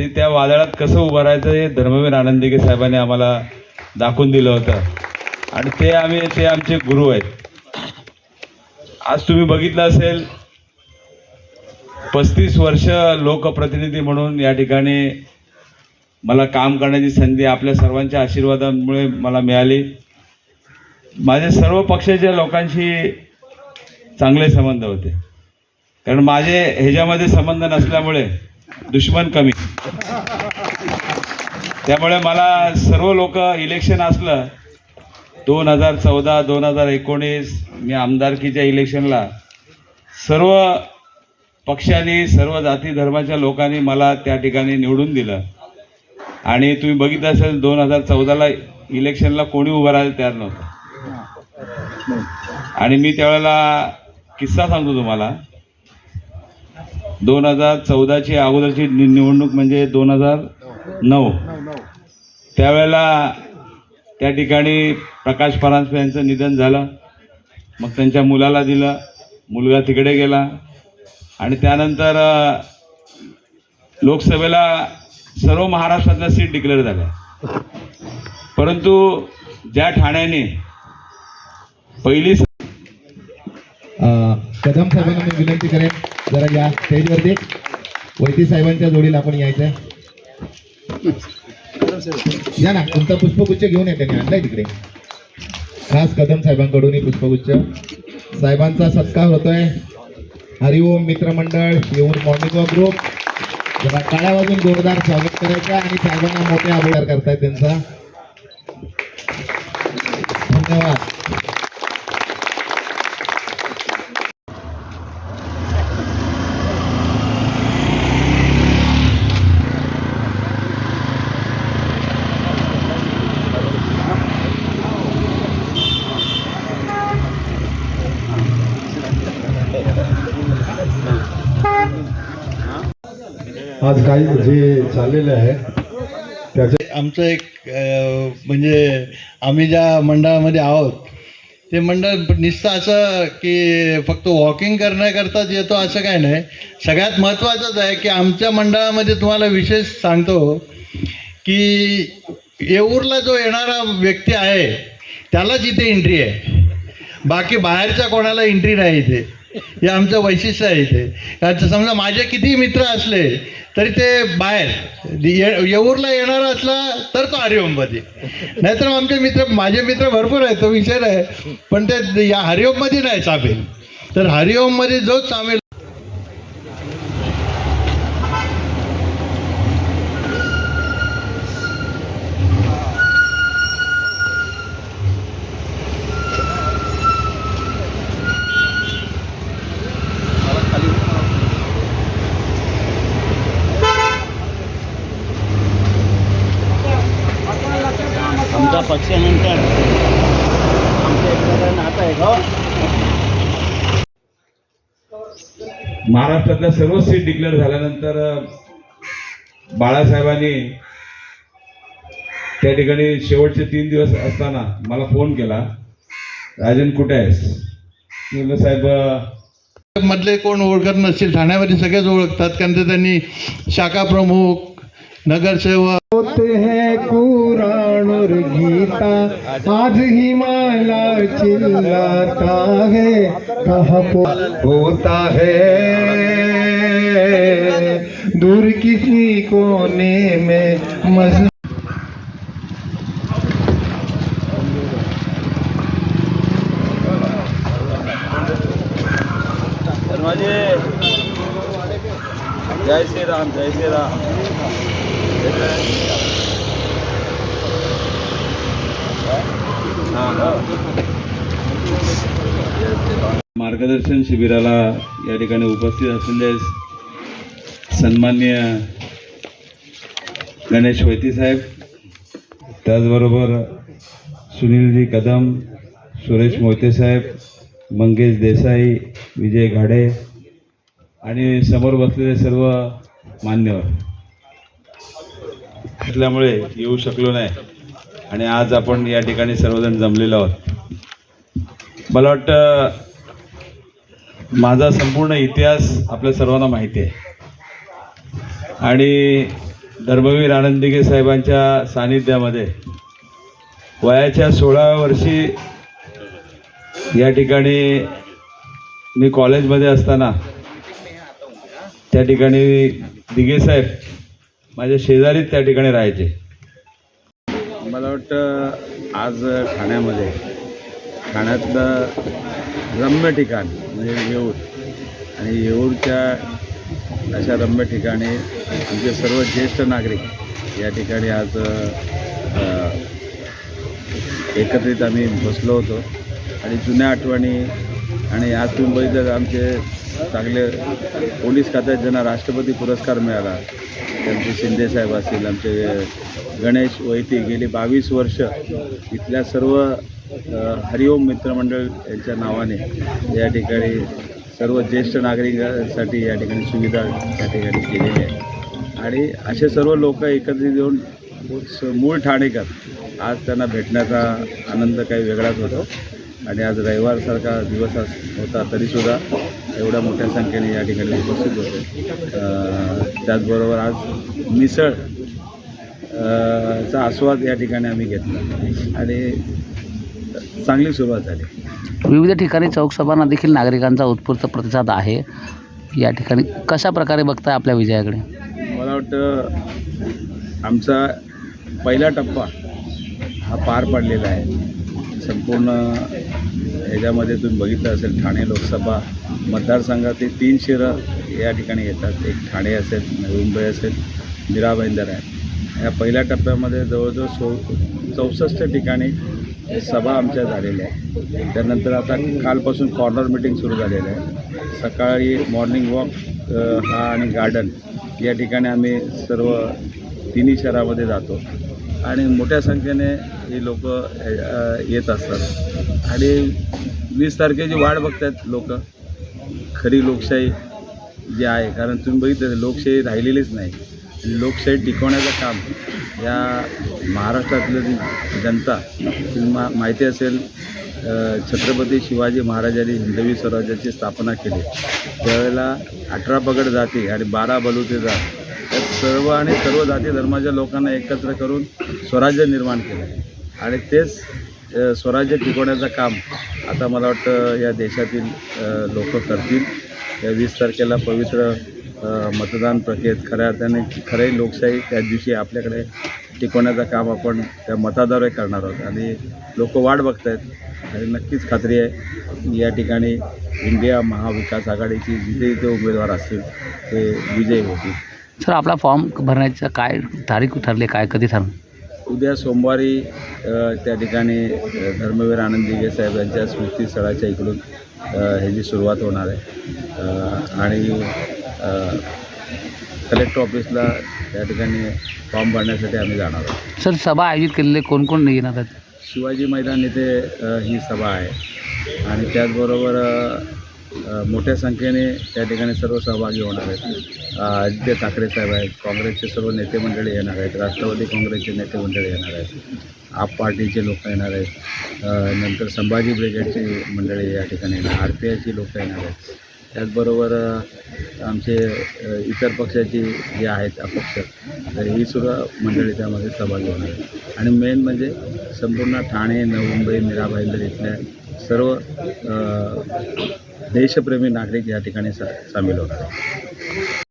ते त्या वादळात कसं उभं राहायचं हे धर्मवीर आनंदिके साहेबांनी आम्हाला दाखवून दिलं होतं. आणि ते आम्ही ते आमचे गुरु आहेत. आज तुम्ही बघितलं असेल पस्तीस वर्ष लोकप्रतिनिधी म्हणून या ठिकाणी मला काम करण्याची संधी आपल्या सर्वांच्या आशीर्वादामुळे मला मिळाली. माझे सर्व पक्षाच्या लोकांशी चांगले संबंध होते. कारण माझे ह्याच्यामध्ये संबंध नसल्यामुळे दुश्मन कमी. त्यामुळे मला सर्व लोक इलेक्शन असलं दोन हजार चौदा दोन हजार एकोणीस मी आमदारकीच्या इलेक्शनला सर्व पक्षांनी सर्व जाती धर्माच्या लोकांनी मला त्या ठिकाणी निवडून दिलं. आणि तुम्ही बघितलं असेल दोन हजार चौदाला इलेक्शनला कोणी उभं राहायला तयार नव्हतं. आणि मी त्यावेळेला किस्सा सांगतो तुम्हाला. दोन हजार चौदाची अगोदरची नि- निवडणूक म्हणजे दोन हजार नऊ. त्यावेळेला त्या ठिकाणी प्रकाश परांजपे यांचं निधन झालं. मग त्यांच्या मुलाला दिलं. मुलगा तिकडे गेला. आणि त्यानंतर लोकसभेला सर्व महाराष्ट्रातल्या सीट डिक्लेअर झाल्या. परंतु ज्या ठाण्याने पहिली कदम साहेबांना मी विनंती करेन जरा या स्टेजवरती. वैती साहेबांच्या जोडीला आपण यायचं या ना तुमचा पुष्पगुच्छ घेऊन येते त्यांनी आणलाय तिकडे. खास कदम साहेबांकडून ही पुष्पगुच्छ. साहेबांचा सत्कार होतोय. हरिओम मित्रमंडळ येऊन मॉर्निंग वॉक ग्रुप जरा काळ्या वाजून जोरदार स्वागत करायचं आणि साहेबांना मोठे आभार करतायत त्यांचा. धन्यवाद. आज काही जे चाललेलं आहे त्याचे आमचं एक म्हणजे आम्ही ज्या मंडळामध्ये आहोत ते मंडळ नुसतं असं की फक्त वॉकिंग करण्याकरताच येतो असं काय नाही. सगळ्यात महत्त्वाचंच आहे की आमच्या मंडळामध्ये तुम्हाला विशेष सांगतो की येऊरला जो येणारा व्यक्ती आहे त्यालाच इथे एंट्री आहे. बाकी बाहेरच्या कोणाला एंट्री नाही इथे. हे आमचं वैशिष्ट्य आहे इथे. कारण समजा माझे किती मित्र असले तरी ते बाहेर ये- येऊरला येणार असला तर तो हरिओममध्ये नाहीतर आमचे मित्र माझे मित्र भरपूर आहेत तो विषय आहे पण ते या हरिओममध्ये नाही सामील. तर हरिओममध्ये जो सामील आमच्या पक्षानंतर आमच्या एकदा नातं आहे का महाराष्ट्रातल्या सर्व सीट डिक्लेअर झाल्यानंतर बाळासाहेबांनी त्या ठिकाणी शेवटचे तीन दिवस असताना मला फोन केला. राजन कुठे आहेस? मी म्हणलं साहेब मधले कोण ओळखत नसतील ठाण्यामध्ये सगळेच ओळखतात कारण ते त्यांनी शाखा प्रमुख नगरसेवक होते हैं कुराण और गीता आज ही माला चिल्लाता है कहाँ पो होता है। दूर किसी कोने में मज तर माझे जय श्रीराम जय श्रीराम मार्गदर्शन शिबिराला या ठिकाणी उपस्थित असलेले सन्माननीय गणेश वैती साहेब त्याचबरोबर सुनीलजी कदम सुरेश मोहिते साहेब मंगेश देसाई विजय घाडे आणि समोर बसलेले सर्व मान्यवर. असल्यामुळे येऊ शकलो नाही. आणि आज आपण या ठिकाणी सर्वजण जमलेलो आहोत. मला वाटतं माझा संपूर्ण इतिहास आपल्या सर्वांना माहिती आहे. आणि धर्मवीर आनंदिगे साहेबांच्या सानिध्यामध्ये वयाच्या सोळाव्या वर्षी या ठिकाणी मी कॉलेजमध्ये असताना त्या ठिकाणी दिगे साहेब माझ्या शेजारीच त्या ठिकाणी राहायचे. मला वाटतं आज ठाण्यामध्ये ठाण्यातलं रम्य ठिकाण म्हणजे येऊर. आणि येऊरच्या अशा रम्य ठिकाणी आमचे सर्व ज्येष्ठ नागरिक या ठिकाणी आज एकत्रित आम्ही बसलो होतो. आणि जुन्या आठवणी आणि आज तुम्ही बघितलं आमचे चांगले पोलीस खात्यात ज्यांना राष्ट्रपती पुरस्कार मिळाला त्यांचे शिंदेसाहेब असतील आमचे गणेश वैती गेली बावीस वर्ष इथल्या सर्व हरिओम मित्रमंडळ यांच्या नावाने या ठिकाणी सर्व ज्येष्ठ नागरिकांसाठी या ठिकाणी सुविधा या ठिकाणी केलेली आहे आणि असे सर्व लोक एकत्रित येऊन स- मूळ ठाणेकर आज त्यांना भेटण्याचा आनंद काही वेगळाच होतो. आणि आज रविवारसारखा दिवस होता तरीसुद्धा एवढ्या मोठ्या संख्येने या ठिकाणी उपस्थित होते. त्याचबरोबर आज मिसळ चा आस्वाद या ठिकाणी आम्ही घेतला. आणि चांगली सुरुवात झाली. विविध ठिकाणी चौकसभांना देखील नागरिकांचा उत्स्फूर्त प्रतिसाद आहे. या ठिकाणी कशा प्रकारे बघताय आपल्या विजयाकडे? मला वाटतं आमचा पहिला टप्पा हा पार पडलेला आहे. संपूर्ण ह्याच्यामध्ये तुम्ही बघितलं असेल ठाणे लोकसभा मतदारसंघातील तीन शिरं या ठिकाणी येतात. एक ठाणे असेल नवी मुंबई असेल मीरा भाईंदर आहे. या पहिल्या टप्प्यामध्ये जवळजवळ सो चौसष्ट ठिकाणी सभा आमच्या झालेल्या आहे त्यानंतर आता कालपासून कॉर्नर मिटिंग सुरू झालेलं आहे सकाळी मॉर्निंग वॉक हा आणि गार्डन या ठिकाणी आम्ही सर्व तिन्ही शहरामध्ये जातो. आणि मोठ्या संख्येने ही लोक येत असतात. आणि वीस तारखेची वाट बघतात लोक. खरी लोकशाही जी आहे कारण तुम्ही बघितलं लोकशाही राहिलेलीच नाही. आणि लोकशाही टिकवण्याचं काम या महाराष्ट्रातलं जनता तुम्ही मा माहिती असेल छत्रपती शिवाजी महाराजांनी हिंदवी स्वराज्याची स्थापना केली. त्यावेळेला अठरा पगड जाती आणि बारा बलुते जात. सर्व आणि सर्व जाती धर्माच्या लोकांना एकत्र करून स्वराज्य निर्माण केलं. आणि तेच स्वराज्य टिकवण्याचं काम आता मला वाटतं या देशातील लोक करतील. या वीस तारखेला पवित्र मतदान प्रक्रियेत खऱ्या अर्थाने खरे लोकशाही त्या दिवशी आपल्याकडे टिकवण्याचं काम आपण त्या मताद्वारे करणार आहोत. आणि लोक वाट बघत आहेत आणि नक्कीच खात्री आहे या ठिकाणी इंडिया महाविकास आघाडीची जिथे जिथे उमेदवार असतील ते विजयी होतील. सर आपला फॉर्म भरण्याचं काय तारीख ठरली काय कधी ठरणार? उद्या सोमवारी त्या ठिकाणी धर्मवीर आनंद दिघे साहेब यांच्या स्मृतीस्थळाच्या इकडून ह्याची सुरुवात होणार आहे. आणि कलेक्टर ऑफिसला त्या ठिकाणी फॉर्म भरण्यासाठी आम्ही जाणार आहोत. सर सभा आयोजित केलेले कोण कोण येणार आहेत? शिवाजी मैदान येथे ही सभा आहे. आणि त्याचबरोबर मोठ्या संख्येने त्या ठिकाणी सर्व सहभागी होणार आहेत. आदित्य ठाकरे साहेब आहेत काँग्रेसचे सर्व नेते मंडळी येणार आहेत राष्ट्रवादी काँग्रेसचे नेते मंडळी येणार आहेत आप पार्टीचे लोक येणार आहेत नंतर संभाजी ब्रिगेडची मंडळी या ठिकाणी येणार आर पी आयची लोक येणार आहेत. त्याचबरोबर आमचे इतर पक्षाची जे आहेत अपक्ष तर ही सुद्धा मंडळी त्यामध्ये सहभागी होणार आहेत. आणि मेन म्हणजे संपूर्ण ठाणे नवी मुंबई मीरा भाईंदर इथल्या सर्व देशप्रेमी नागरिक या ठिकाणी सा सामील होणार आहेत.